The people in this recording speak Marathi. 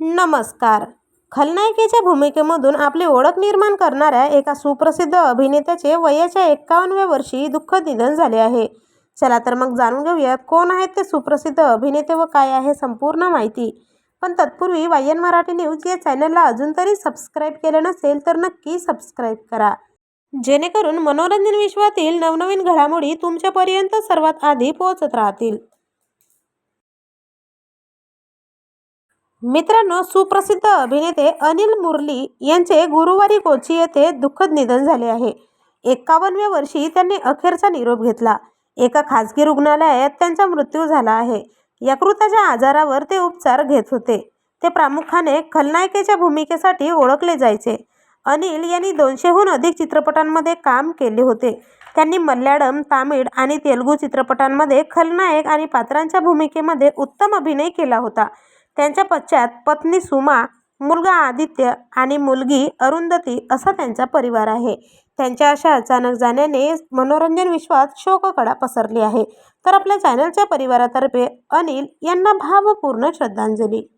नमस्कार. खलनायिकेच्या भूमिकेमधून आपली ओळख निर्माण करणाऱ्या एका सुप्रसिद्ध अभिनेत्याचे वयाच्या एक्कावन्नव्या वर्षी दुःखद निधन झाले आहे. चला तर मग जाणून घेऊयात कोण आहेत ते सुप्रसिद्ध अभिनेते व काय आहे संपूर्ण माहिती. पण तत्पूर्वी वायन मराठी न्यूज या चॅनलला अजून तरी सबस्क्राईब केलं नसेल तर नक्की सबस्क्राईब करा. जेणेकरून मनोरंजन विश्वातील नवनवीन घडामोडी तुमच्यापर्यंत सर्वात आधी पोहोचत राहतील. मित्रांनो सुप्रसिद्ध अभिनेते अनिल मुरली यांचे गुरुवारी कोची येथे दुःखद निधन झाले आहे. एक्कावन्नव्या वर्षी त्यांनी अखेरचा निरोप घेतला. एका खाजगी रुग्णालयात त्यांचा मृत्यू झाला आहे. यकृताच्या आजारावर ते उपचार घेत होते. ते प्रामुख्याने खलनायिकेच्या भूमिकेसाठी ओळखले जायचे. अनिल यांनी दोनशेहून अधिक चित्रपटांमध्ये काम केले होते. त्यांनी मल्याळम तामिळ आणि तेलुगू चित्रपटांमध्ये खलनायक आणि पात्रांच्या भूमिकेमध्ये उत्तम अभिनय केला होता. त्यांच्या पश्चात पत्नी सुमा मुलगा आदित्य आणि मुलगी अरुंधती असा त्यांचा परिवार आहे. त्यांच्या अशा अचानक जाण्याने मनोरंजन विश्वात शोककडा पसरली आहे. तर आपल्या चॅनलच्या परिवारातर्फे अनिल यांना भावपूर्ण श्रद्धांजली.